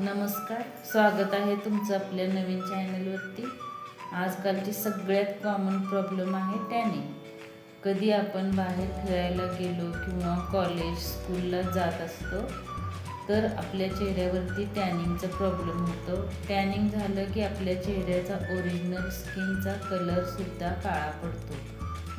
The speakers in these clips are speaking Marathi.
नमस्कार स्वागत आहे तुमचं आपल्या नवीन चॅनलवरती आजकालची सगळ्यात कॉमन प्रॉब्लेम आहे टॅनिंग कधी आपण बाहेर फिरायला गेलो किंवा कॉलेज स्कूलला जात असतो तर आपल्या चेहऱ्यावरती टॅनिंगचा प्रॉब्लेम होतो. टॅनिंग झालं की आपल्या चेहऱ्याचा ओरिजिनल स्किनचा कलरसुद्धा काळा पडतो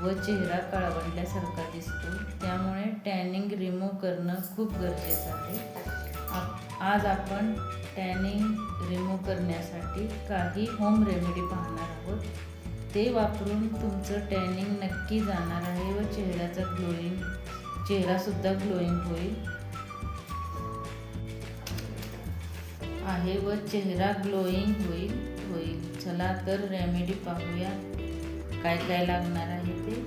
व चेहरा काळवंडल्यासारखा दिसतो. त्यामुळे टॅनिंग रिमूव्ह करणं खूप गरजेचं आहे. आप- आज आपण टॅनिंग रिमूव्ह करण्यासाठी काही होम रेमेडी पाहणार आहोत. ते वापरून तुमचं टॅनिंग नक्की जाणार आहे व चेहऱ्याचा ग्लोईंग चेहरासुद्धा ग्लोईंग होईल. आहे व चेहरा ग्लोईंग होईल होईल. चला तर रेमेडी पाहूया. काय काय लागणार आहे ते?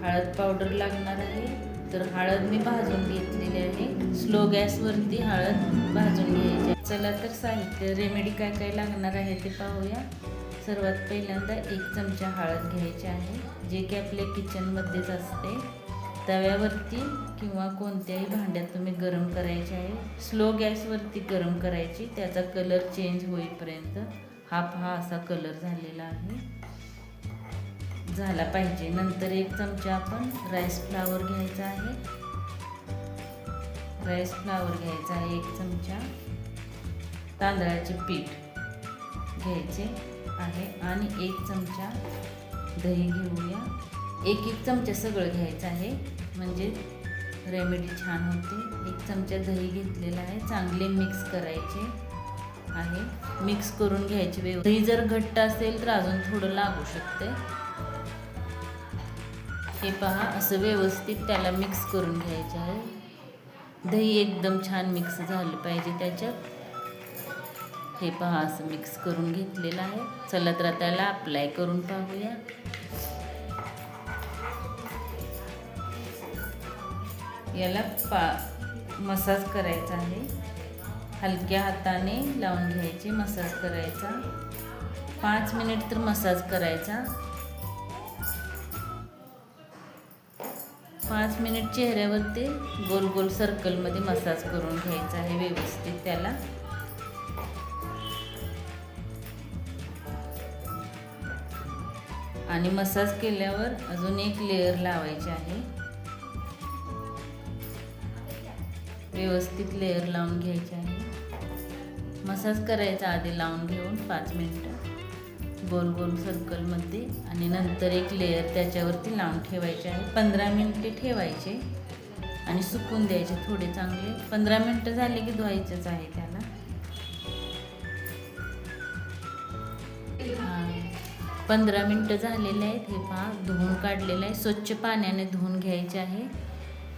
हळद पावडर लागणार आहे. तर हळद मी भाजून घेतलेली आहे. स्लो गॅसवरती हळद भाजून घ्यायची. आहे. चला तर साहित्य रेमेडी काय काय लागणार आहे ते पाहूया. सर्वात पहिल्यांदा एक चमचा हळद घ्यायची आहे जे की आपल्या किचनमध्येच असते. तव्यावरती किंवा कोणत्याही भांड्यात तुम्ही गरम करायचे आहे. स्लो गॅसवरती गरम करायची त्याचा कलर चेंज होईपर्यंत हा असा कलर झालेला आहे. झाला पाहिजे. नंतर एक चमचा आपण राईस फ्लावर घ्यायचा आहे. राईस फ्लावर घ्यायचा आहे एक चमचा. तांदळाचे पीठ घ्यायचे आहे आणि एक चमचा दही घेऊया. एक एक चमचा सगळं घ्यायचं आहे. म्हणजे रेमेडी छान होते. एक चमचा दही घेतलेला आहे. चांगले मिक्स करायचे आहे. मिक्स करून घ्यायचे व्यवस्थित. दही जर घट्ट असेल तर अजून थोडं लागू शकते. हे पहा असं व्यवस्थित त्याला मिक्स करून घ्यायचं आहे. दही एकदम छान मिक्स झालं पाहिजे त्याच्यात. हे पहा असं मिक्स करून घेतलेलं आहे. चला तर त्याला अप्लाय करून पाहूया. याला पा मसाज करायचा आहे. हलक्या हाताने लावून घ्यायचे मसाज करायचा. पाच मिनिट तर मसाज करायचा. पाच मिनिट चेहऱ्यावरती गोल गोल सर्कलमध्ये मसाज करून घ्यायचा आहे व्यवस्थित त्याला. आणि मसाज केल्यावर अजून एक लेअर लावायची आहे. व्यवस्थित लेअर लावून घ्यायचे आहे. मसाज करायचा आधी लावून घेऊन पाच मिनटं. गोल गोल सर्कलमध्ये आणि नंतर एक लेअर त्याच्यावरती लावून ठेवायचे आहे. पंधरा मिनटे ठेवायचे आणि सुकून द्यायचे थोडे चांगले. पंधरा मिनटं झाले की धुवायचंच आहे त्याला. पंधरा मिनटं झालेले आहेत. हे पहा धुवून काढलेलं आहे. स्वच्छ पाण्याने धुवून घ्यायचे आहे.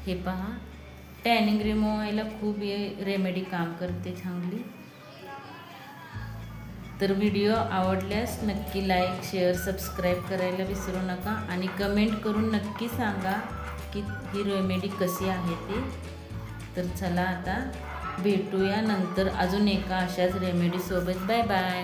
हे पहा. टॅनिंग रिमूव्ह व्हायला खूप रेमेडी काम करते चांगली. तर व्हिडिओ आवडल्यास नक्की लाईक शेअर सबस्क्राईब करायला विसरू नका आणि कमेंट करून नक्की सांगा की ही रेमेडी कशी आहे ती. तर चला आता भेटूया नंतर अजून एका अशाच रेमेडीसोबत बाय बाय